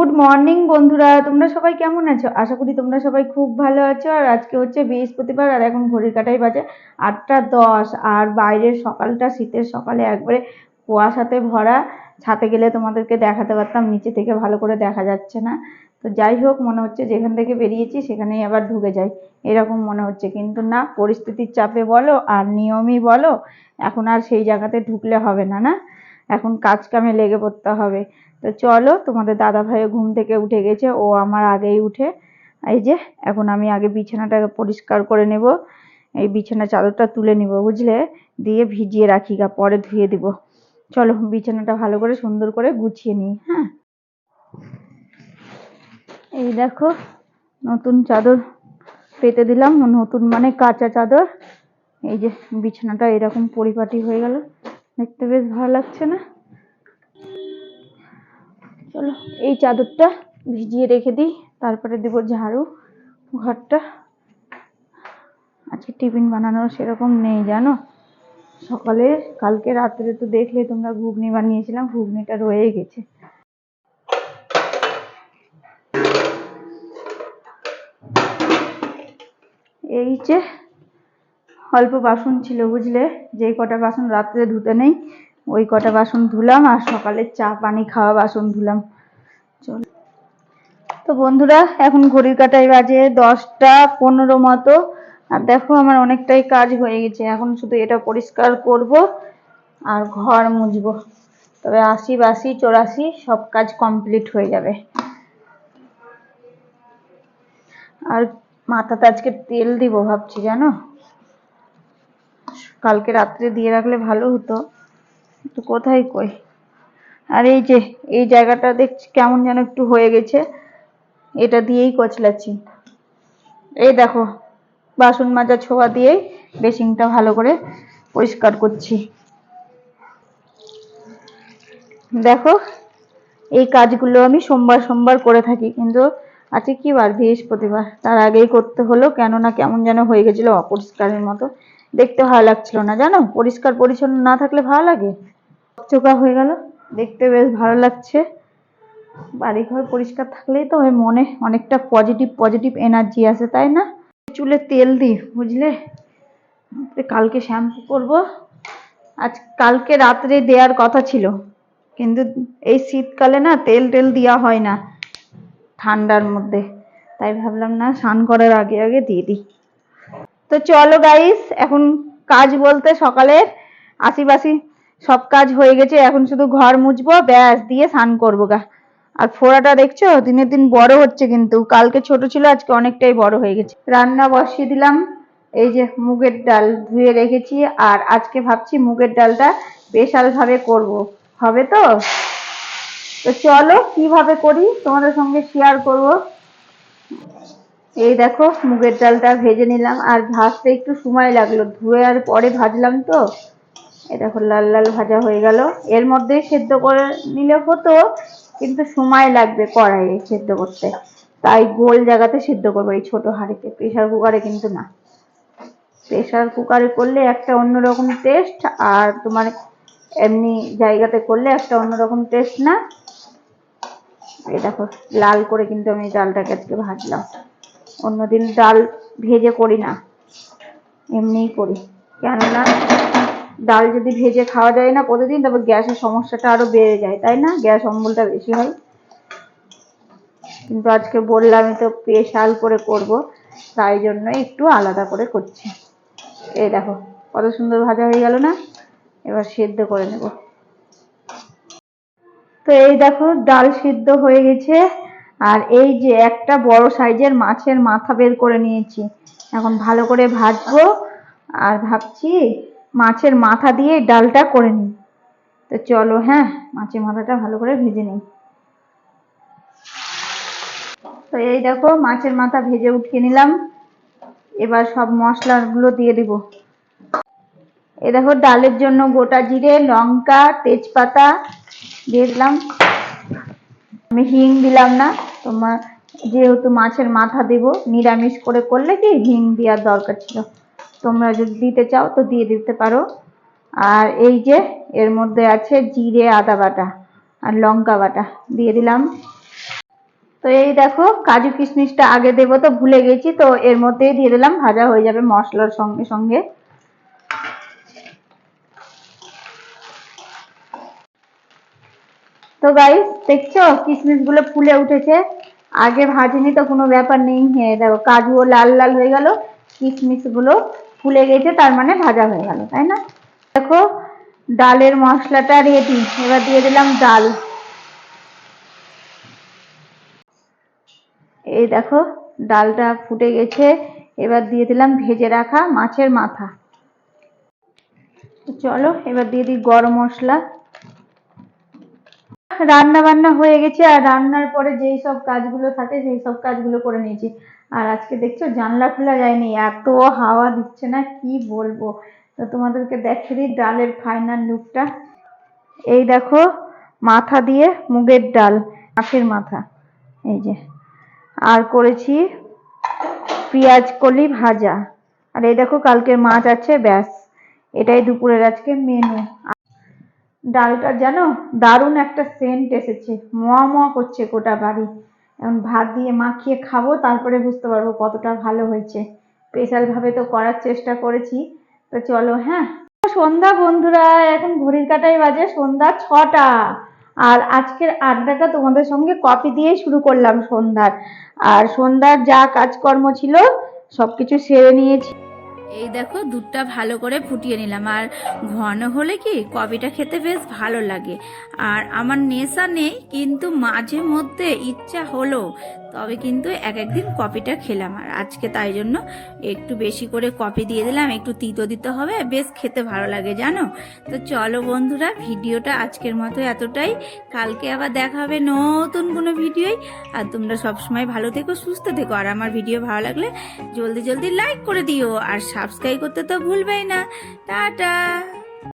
Good morning বন্ধুরা। তোমরা সবাই কেমন আছো? আশা করি তোমরা সবাই খুব ভালো আছো। আর আজকে হচ্ছে বৃহস্পতিবার, আর এখন ঘড়ির কাটাই বাজে আটটা দশ। আর বাইরের সকালটা, শীতের সকালে একবারে কুয়াশাতে ভরা। ছাতে গেলে তোমাদেরকে দেখাতে পারতাম, নিচে থেকে ভালো করে দেখা যাচ্ছে না। তো যাই হোক, মনে হচ্ছে যেখান থেকে বেরিয়েছি, সেখানেই আবার ঢুকে যাই। এরকম মনে হচ্ছে। কিন্তু না, পরিস্থিতির চাপে বলো আর নিয়মই বলো, এখন আর সেই জায়গাতে ঢুকলে হবে না না? এখন কাজ কামে লেগে পড়তে হবে। তো চলো, তোমাদের দাদা ভাইও ঘুম থেকে উঠে গেছে, ও আমার আগেই উঠে। এই যে, এখন আমি আগে বিছানাটা পরিষ্কার করে নেব, এই বিছানা চাদরটা তুলে নিব, বুঝলে? দিয়ে ভিজিয়ে রাখি, গা পরে ধুয়ে দিব। চলো, বিছানাটা ভালো করে সুন্দর করে গুছিয়ে নিই হ্যাঁ? এই দেখো, নতুন চাদর পেতে দিলাম, নতুন মানে কাঁচা চাদর। এই যে, বিছানাটা এরকম পরিপাটি হয়ে গেল। দেখতে বেশ ভালো লাগছে না? চলো, এই চাদরটা ভিজিয়ে রেখে দিই, তারপরে দেবো ঝাড়ু ঘরটা। আজকে টিফিন বানানোর সেরকম নেই, জানো? সকালে, কালকে রাত্রে তো দেখলে তোমরা ঘুগনি বানিয়েছিলাম, ঘুগনিটা রয়ে গেছে। এই যে অল্প বাসন ছিল, বুঝলে? যে কটা বাসন রাত্রে ধুতে নেই, ওই কটা বাসন ধুলাম আর সকালে চা, পানি খাওয়া বাসন ধুলাম। চল। তো বন্ধুরা, এখন ঘড়ির কাটাই বাজে দশটা পনেরো মতো। আর দেখো আমার অনেকটাই কাজ হয়ে গেছে। এখন শুধু এটা পরিষ্কার করব আর ঘর মুছবো। তবে আশি বাসি চৌরাশি সব কাজ কমপ্লিট হয়ে যাবে। আর মাথাতে আজকে তেল দিব ভাবছি, জানো? কালকে রাত্রে দিয়ে রাখলে ভালো হতো। তো কোথায় কই? আর এই যে, এই জায়গাটা দেখছি কেমন যেন একটু হয়ে গেছে। এটা দিয়েই কচলাচ্ছি। এই দেখো, বাসন মাজা ছোঁয়া দিয়েই বেসিংটা ভালো করে পরিষ্কার করছি। দেখো, এই কাজগুলো আমি সোমবার সোমবার করে থাকি, কিন্তু আজকে কি বার? বৃহস্পতিবার। তার আগেই করতে হলো, কেননা কেমন যেন হয়ে গেছিল অপরিষ্কারের মতো। দেখতে ভালো লাগছিল না, জানো? পরিষ্কার পরিচ্ছন্ন না থাকলে ভালো লাগে? চোখা হয়ে গেল, দেখতে বেশ ভালো লাগছে। বাড়িঘর পরিষ্কার থাকলেই তো ওই মনে অনেকটা পজিটিভ পজিটিভ এনার্জি আসে, তাই না? চুলে তেল দিই, বুঝলে? কালকে শ্যাম্পু করব। আজ কালকে রাত্রে দেওয়ার কথা ছিল, কিন্তু এই শীতকালে না তেল টেল দেওয়া হয় না ঠান্ডার মধ্যে। তাই ভাবলাম না স্নান করার আগে আগে দিয়ে দিই। তো চলো গাইস এখন কাজ বলতে সকালের আশিবাসি সব কাজ হয়ে গেছে, এখন শুধু ঘর মুছবো, ব্যাস, দিয়ে স্নান করব গা। আর ফোড়াটা দেখছ? দিনের দিন বড় হচ্ছে কিন্তু, কালকে ছোট ছিল, আজকে অনেকটাই বড় হয়ে গেছে। রান্না বসিয়ে দিলাম, এই যে মুগের ডাল ধুয়ে রেখেছি, আর আজকে ভাবছি মুগের ডালটা স্পেশাল ভাবে করব। হবে তো? তো চলো, কীভাবে করি? তোমাদের সঙ্গে শেয়ার করব। এই দেখো, মুগের ডালটা ভেজে নিলাম। আর ভাজতে একটু সময় লাগল। ধুয়ে আর পরে ভাজলাম তো। এই দেখো, লাল লাল ভাজা হয়ে গেল। এর মধ্যে সেদ্ধ করে নিলে হতো, কিন্তু সময় লাগবে কড়াইয়ে সেদ্ধ করতে। তাই গোল জায়গাতে সেদ্ধ করব। এই ছোট হাঁড়িতে। প্রেশার কুকারে কিন্তু না। প্রেশার কুকারে করলে একটা অন্যরকম টেস্ট, আর তোমার এমনি জায়গাতে করলে একটা অন্যরকম টেস্ট না। এই দেখো, লাল করে কিন্তু আমি ডালটাকে আজকে ভাজলাম। অন্যদিন ডাল ভেজে করি না। এমনিই করি। কেননা, ডাল যদি ভেজে খাওয়া যায় না প্রতিদিন তবে গ্যাসের সমস্যাটা আরও বেড়ে যায়, তাই না? গ্যাস অম্বলটা বেশি হয়। কিন্তু আজকে বললামই তো স্পেশাল করে করব, তাই জন্য একটু আলাদা করে করছি। এই দেখো, কত সুন্দর ভাজা হয়ে গেল না? এবার সেদ্ধ করে নেব। তো এই দেখো, ডাল সিদ্ধ হয়ে গেছে। আর এই যে একটা বড় সাইজের মাছের মাথা বের করে নিয়েছি। এখন ভালো করে ভাজবো আর ভাবছি মাছের মাথা দিয়ে ডালটা করে নিই। তো চলো হ্যাঁ মাছের মাথাটা ভালো করে ভেজে নিই। তো এই দেখো, মাছের মাথা ভেজে উঠিয়ে নিলাম। এবার সব মশলাগুলো দিয়ে দিব। এই দেখো, ডালের জন্য গোটা জিরে, লঙ্কা, তেজপাতা দিয়ে দিলাম। আমি হিং দিলাম না, তোমার যেহেতু মাছের মাথা দেব, নিরামিষ করে করলে কি হিং দেওয়ার দরকার ছিল। তোমরা যদি দিতে চাও তো দিয়ে দিতে পারো। আর এই যে, এর মধ্যে আছে জিরে, আদা বাটা আর লঙ্কা বাটা, দিয়ে দিলাম। তো এই দেখো, কাজু কিশমিশটা আগে দেবো তো ভুলে গেছি, তো এর মধ্যেই দিয়ে দিলাম, ভাজা হয়ে যাবে মশলার সঙ্গে সঙ্গে। তো গাইস দেখছ? কিশমিশগুলো ফুলে উঠেছে। আগে ভাজিনি তো কোনো ব্যাপার নেই। হ্যাঁ দেখো, কাজুও লাল লাল হয়ে গেল। কিশমিশগুলো ফুলে গেছে, তার মানে ভাজা হয়ে গেল, তাই না? দেখো, ডালের মশলাটা রেডি এবার দিয়ে দিলাম ডাল। এই দেখো, ডালটা ফুটে গেছে। এবার দিয়ে দিলাম ভেজে রাখা মাছের মাথা। চলো, এবার দিয়ে দিই গরম মশলা। রান্না বান্না হয়ে গেছে, আর রান্নার পরে যেই সব কাজগুলো থাকে সেই সব কাজগুলো করে নিয়েছি। আর আজকে দেখছ জানলা খোলা যায়নি, এত হাওয়া দিচ্ছে না, কি বলব? তো তোমাদেরকে দেখে দিই ডালের ফাইনাল লুকটা এই দেখো, মাথা দিয়ে মুগের ডাল, মাছের মাথা। এই যে, আর করেছি পেঁয়াজ কলি ভাজা। আর এই দেখো কালকের মাছ আছে, ব্যাস। এটাই দুপুরের আজকে মেনু ডালটা যেন দারুণ একটা সেন্ট এসেছে। মোয়া মোয়া করছে গোটা বাড়ি। এখন ভাত দিয়ে মাখিয়ে খাব, তারপরে বুঝতে পারব কতটা ভালো হয়েছে। স্পেশাল ভাবে তো করার চেষ্টা করেছি। তো চলো হ্যাঁ? সন্ধ্যা বন্ধুরা, এখন ঘড়ির কাটাই বাজে সন্ধ্যা ছটা। আর আজকের আড্ডাটা তোমাদের সঙ্গে কপি দিয়েই শুরু করলাম সন্ধ্যার। আর সন্ধ্যার যা কাজকর্ম ছিল, সবকিছু সেরে নিয়েছি। এই দেখো দুধটা ভালো করে ফুটিয়ে নিলাম। আর ঘন হলে কি কফিটা খেতে বেশ ভালো লাগে। আর আমার নেশা নেই, কিন্তু মাঝে মধ্যে ইচ্ছা হলো, তবে কিন্তু এক একদিন কফিটা খেলাম। আর আজকে তাই জন্য একটু বেশি করে কফি দিয়ে দিলাম, একটু তিতো দিতে হবে, বেশ খেতে ভালো লাগে, জানো? তো চলো বন্ধুরা, ভিডিওটা আজকের মতো এতটাই। কালকে আবার দেখা হবে নতুন কোনো ভিডিওই আর তোমরা সবসময় ভালো থেকো, সুস্থ থেকো। আর আমার ভিডিও ভালো লাগলে জলদি জলদি লাইক করে দিও। আর সাবস্ক্রাইব করতে তো ভুলবেই না। টাটা।